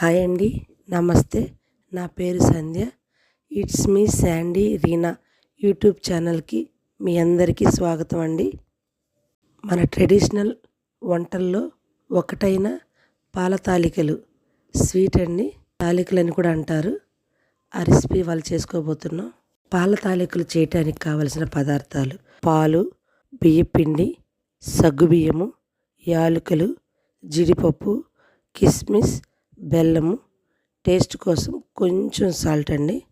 Hi అండి. నమస్తే. నా పేరు Sandhya. It's me Sandy Reena YouTube ఛానల్కి మీ అందరికీ స్వాగతం అండి. మన ట్రెడిషనల్ వంటల్లో ఒకటైన పాల తాలికలు స్వీట్ అండి. తాలికలు అని కూడా అంటారు. ఆ రెసిపీ వాళ్ళు చేసుకోబోతున్నాం. పాల తాలికలు చేయటానికి కావలసిన పదార్థాలు పాలు బియ్యపిండి సగ్గుబియ్యము యాలకులు జీడిపప్పు కిస్మిస్ బెల్లము టేస్ట్ కోసం కొంచెం సాల్ట్ అండి.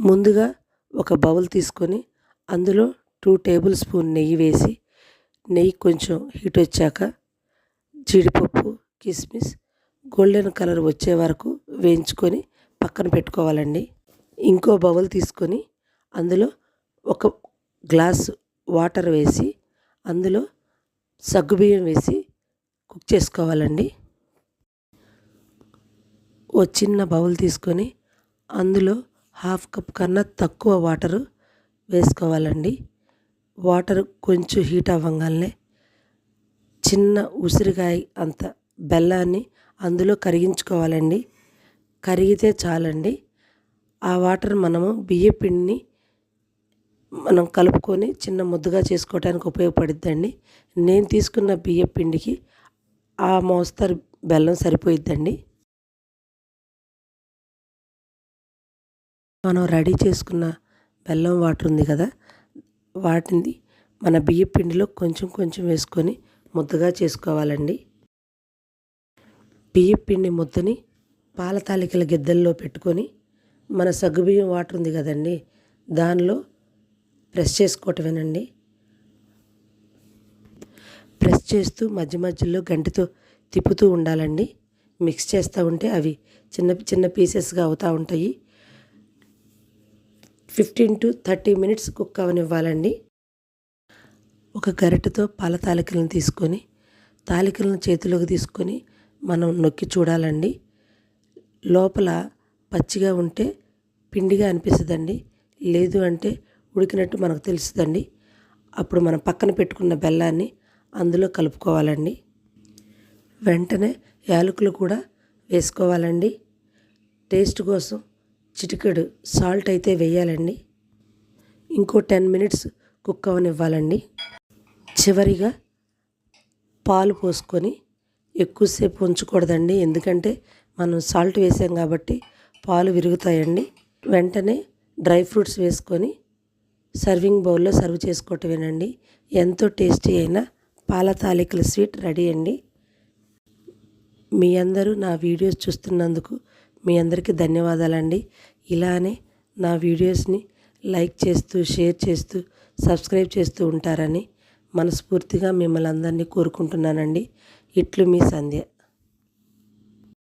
ముందుగా ఒక బౌల్ తీసుకొని అందులో టూ టేబుల్ స్పూన్ నెయ్యి వేసి నెయ్యి కొంచెం హీట్ వచ్చాక జీడిపప్పు కిస్మిస్ గోల్డెన్ కలర్ వచ్చే వరకు వేయించుకొని పక్కన పెట్టుకోవాలండి. ఇంకో బౌల్ తీసుకొని అందులో ఒక గ్లాస్ వాటర్ వేసి అందులో సగ్గుబియ్యం వేసి కుక్ చేసుకోవాలండి. ఓ చిన్న బౌల్ తీసుకొని అందులో హాఫ్ కప్ కన్నా తక్కువ వాటరు వేసుకోవాలండి. వాటర్ కొంచెం హీట్ అవ్వగానే చిన్న ఉసిరికాయ అంత బెల్లాన్ని అందులో కరిగించుకోవాలండి. కరిగితే చాలండి. ఆ వాటర్ మనము బియ్య పిండిని మనం కలుపుకొని చిన్న ముద్దగా చేసుకోవడానికి ఉపయోగపడుద్దండి. నేను తీసుకున్న బియ్య పిండికి ఆ మోస్తరు బెల్లం సరిపోయిద్దండి. మనం రెడీ చేసుకున్న బెల్లం వాటర్ ఉంది కదా వాటిని మన బియ్య పిండిలో కొంచెం కొంచెం వేసుకొని ముద్దగా చేసుకోవాలండి. బియ్య పిండి ముద్దని పాల తాలికల గిద్దల్లో పెట్టుకొని మన సగ్గుబియ్యం వాటర్ ఉంది కదండి దానిలో ప్రెస్ చేసుకోవటమేనండి. ప్రెస్ చేస్తూ మధ్య మధ్యలో గంటితో తిప్పుతూ ఉండాలండి. మిక్స్ చేస్తూ ఉంటే అవి చిన్న చిన్న పీసెస్గా అవుతూ ఉంటాయి. Fifteen to thirty minutes cook అవనివ్వాలండి. ఒక గరిటెతో పాల తాలికలను తీసుకొని తాలికలను చేతిలోకి తీసుకొని మనం నొక్కి చూడాలండి. లోపల పచ్చిగా ఉంటే పిండిగా అనిపిస్తుందండి. లేదు అంటే ఉడికినట్టు మనకు తెలుస్తుందండి. అప్పుడు మనం పక్కన పెట్టుకున్న బెల్లాన్ని అందులో కలుపుకోవాలండి. వెంటనే యాలకులు కూడా వేసుకోవాలండి. టేస్ట్ కోసం చిటికెడు సాల్ట్ అయితే వేయాలండి. ఇంకో టెన్ మినిట్స్ కుక్ అవనివ్వాలండి. చివరిగా పాలు పోసుకొని ఎక్కువసేపు ఉంచకూడదండి. ఎందుకంటే మనం సాల్ట్ వేసాం కాబట్టి పాలు విరుగుతాయండి. వెంటనే డ్రై ఫ్రూట్స్ వేసుకొని సర్వింగ్ బౌల్లో సర్వ్ చేసుకోవటమేనండి. ఎంతో టేస్టీ అయిన పాల తాలికల స్వీట్ రెడీ అండి. మీ అందరూ నా వీడియోస్ చూస్తున్నందుకు మీ అందరికీ ధన్యవాదాలండి. ఇలానే నా వీడియోస్ని లైక్ చేస్తూ షేర్ చేస్తూ సబ్స్క్రైబ్ చేస్తూ ఉంటారని మనస్ఫూర్తిగా మిమ్మల్ని అందరినీ కోరుకుంటున్నానండి. ఇట్లు మీ సంధ్య.